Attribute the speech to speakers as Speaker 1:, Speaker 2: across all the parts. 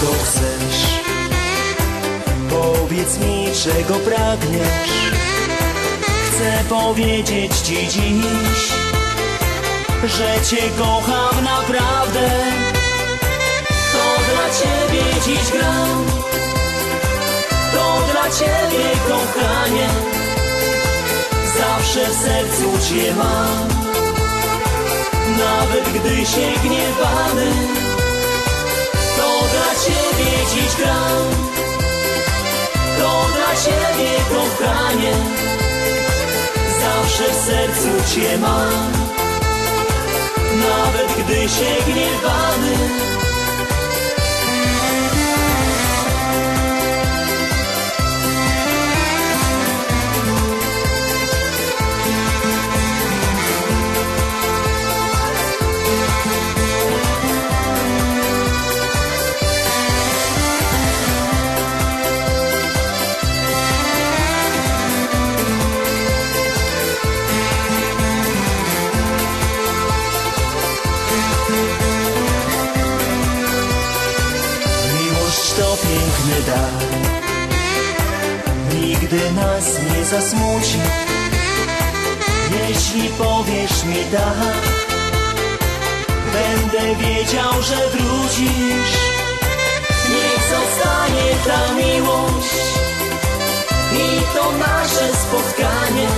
Speaker 1: czego chcesz. Powiedz mi, czego pragniesz. Chcę powiedzieć ci dziś Że cię kocham naprawdę. To dla ciebie dziś gram. To dla ciebie kochanie Zawsze w sercu cię mam. Nawet gdy się gniewamy ciebie dziś gram To dla ciebie kochanie. Zawsze w sercu cię mam Nawet gdy się gniewamy Nigdy nas nie zasmuci. Jeśli powiesz mi tak Będę wiedział, że wrócisz. Niech zostanie ta miłość I to nasze spotkanie.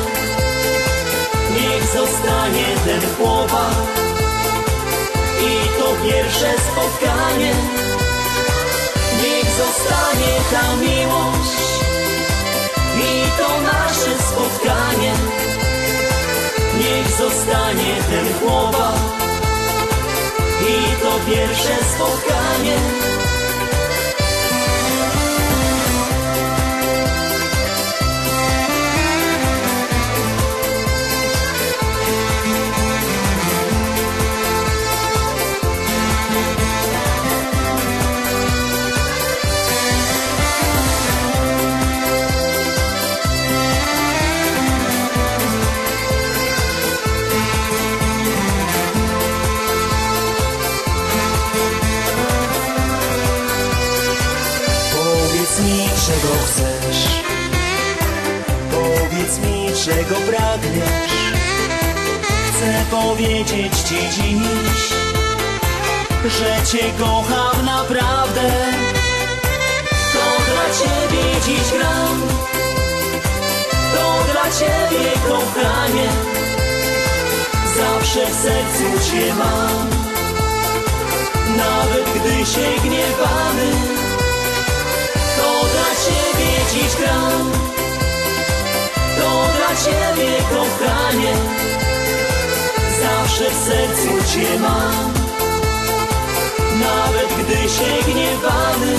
Speaker 1: Niech zostanie ten chłopak I to pierwsze spotkanie zostanie ten chłopak i to pierwsze spotkanie. Powiedz mi, czego pragniesz. Chcę powiedzieć ci dziś Że cię kocham naprawdę. To dla ciebie dziś gram. To dla ciebie kochanie Zawsze w sercu cię mam. Nawet gdy się gniewamy ciebie kochanie Zawsze w sercu cię mam. Nawet gdy się gniewamy